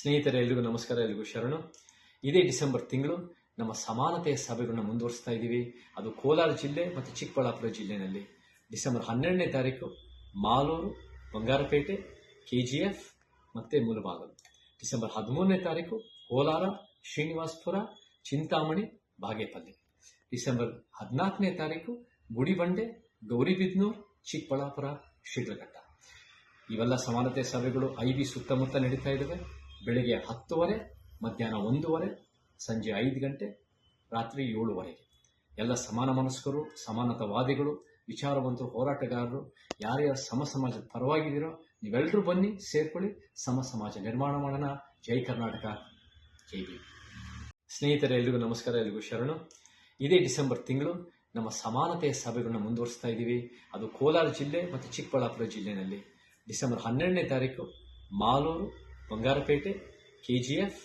ಸ್ನೇಹಿತರೆ, ಎಲ್ರಿಗೂ ನಮಸ್ಕಾರ, ಎಲ್ರಿಗೂ ಶರಣು. ಇದೇ ಡಿಸೆಂಬರ್ ತಿಂಗಳು. ನಮ್ಮ ಸಮಾನತೆಯ ಸಭೆಗಳನ್ನ ಮುಂದುವರಿಸ್ತಾ ಇದ್ದೀವಿ ಅದು ಕೋಲಾರ ಜಿಲ್ಲೆ ಮತ್ತು ಚಿಕ್ಕಬಳ್ಳಾಪುರ ಜಿಲ್ಲೆಯಲ್ಲಿ ಡಿಸೆಂಬರ್ ಹನ್ನೆರಡನೇ ತಾರೀಕು, Malur, Bangarapet K G F ಮತ್ತು ಮುಲಬಾಗಲು ಡಿಸೆಂಬರ್ ಹದಿಮೂರನೇ ತಾರೀಕು, ಕೋಲಾರ, ಶ್ರೀನಿವಾಸಪುರ, ಚಿಂತಾಮಣಿ, ಬಾಗೇಪಲ್ಲಿ. ಡಿಸೆಂಬರ್ ಹದಿನಾಲ್ಕನೇ ತಾರೀಕು, ಗುಡಿಬಂಡೆ, ಗೌರಿಬಿದ್ನೂರು, ಚಿಕ್ಕಬಳ್ಳಾಪುರ ಶಿಡ್ಲಘಟ್ಟ ಇವೆಲ್ಲ ಸಮಾನತೆ ಸಭೆಗಳು ಐ ಬಿ ಸುತ್ತಮುತ್ತ ನಡೀತಾ ಇದ್ದಾವೆ ಬೆಳಿಗ್ಗೆ ಹತ್ತುವರೆ, ಮಧ್ಯಾಹ್ನ ಒಂದೂವರೆ, ಸಂಜೆ ಐದು ಗಂಟೆ, ರಾತ್ರಿ ಏಳುವರೆಗೆ. ಎಲ್ಲ ಸಮಾನ ಮನಸ್ಕರು, ಸಮಾನತಾವಾದಿಗಳು, ವಿಚಾರವಂತರು, ಹೋರಾಟಗಾರರು, ಯಾರ್ಯಾರು ಸಮ ಸಮಾಜದ ಪರವಾಗಿದ್ದೀರೋ ನೀವೆಲ್ಲರೂ ಬನ್ನಿ, ಸೇರ್ಕೊಳ್ಳಿ, ಸಮ ಸಮಾಜ ನಿರ್ಮಾಣ ಮಾಡೋಣ. ಜೈ ಕರ್ನಾಟಕ, ಜೈ ಬಿ ಸ್ನೇಹಿತರೆ, ಎಲ್ರಿಗೂ ನಮಸ್ಕಾರ, ಎಲ್ರಿಗೂ ಶರಣು. ಇದೇ ಡಿಸೆಂಬರ್ ತಿಂಗಳು ನಮ್ಮ ಸಮಾನತೆಯ ಸಭೆಗಳನ್ನ ಮುಂದುವರಿಸ್ತಾ ಇದ್ದೀವಿ. ಅದು ಕೋಲಾರ ಜಿಲ್ಲೆ ಮತ್ತು ಚಿಕ್ಕಬಳ್ಳಾಪುರ ಜಿಲ್ಲೆಯಲ್ಲಿ. ಡಿಸೆಂಬರ್ ಹನ್ನೆರಡನೇ ತಾರೀಕು Malur Bangarapet K G F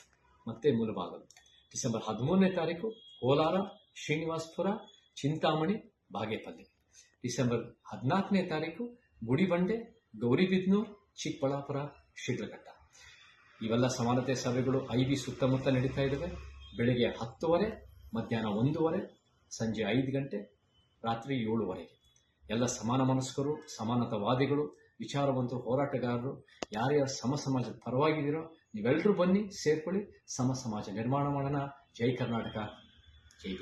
ಮತ್ತು ಮುಲಬಾಗಲು ಡಿಸೆಂಬರ್ ಹದಿಮೂರನೇ ತಾರೀಕು ಕೋಲಾರ, ಶ್ರೀನಿವಾಸಪುರ, ಚಿಂತಾಮಣಿ, ಬಾಗೇಪಲ್ಲಿ. ಡಿಸೆಂಬರ್ ಹದಿನಾಲ್ಕನೇ ತಾರೀಕು ಗುಡಿಬಂಡೆ, ಗೌರಿಬಿದ್ನೂರು, ಚಿಕ್ಕಬಳ್ಳಾಪುರ ಶಿಡ್ಲಘಟ್ಟ ಇವೆಲ್ಲ ಸಮಾನತೆ ಸಭೆಗಳು ಐ ಬಿ ಸುತ್ತಮುತ್ತ ನಡೀತಾ ಇದ್ದಾವೆ. ಬೆಳಿಗ್ಗೆ ಹತ್ತುವರೆ, ಮಧ್ಯಾಹ್ನ ಒಂದೂವರೆ, ಸಂಜೆ ಐದು ಗಂಟೆ, ರಾತ್ರಿ ಏಳುವರೆಗೆ. ಎಲ್ಲ ಸಮಾನ ಮನಸ್ಕರು, ಸಮಾನತಾವಾದಿಗಳು ವಿಚಾರವಂತರು ಹೋರಾಟಗಾರರು ಯಾರ್ಯಾರು ಸಮ ಸಮಾಜದ ಪರವಾಗಿದ್ದೀರೋ ನೀವೆಲ್ಲರೂ ಬನ್ನಿ, ಸೇರ್ಕೊಳ್ಳಿ, ಸಮ ಸಮಾಜ ನಿರ್ಮಾಣ ಮಾಡೋಣ. ಜೈ ಕರ್ನಾಟಕ, ಜೈ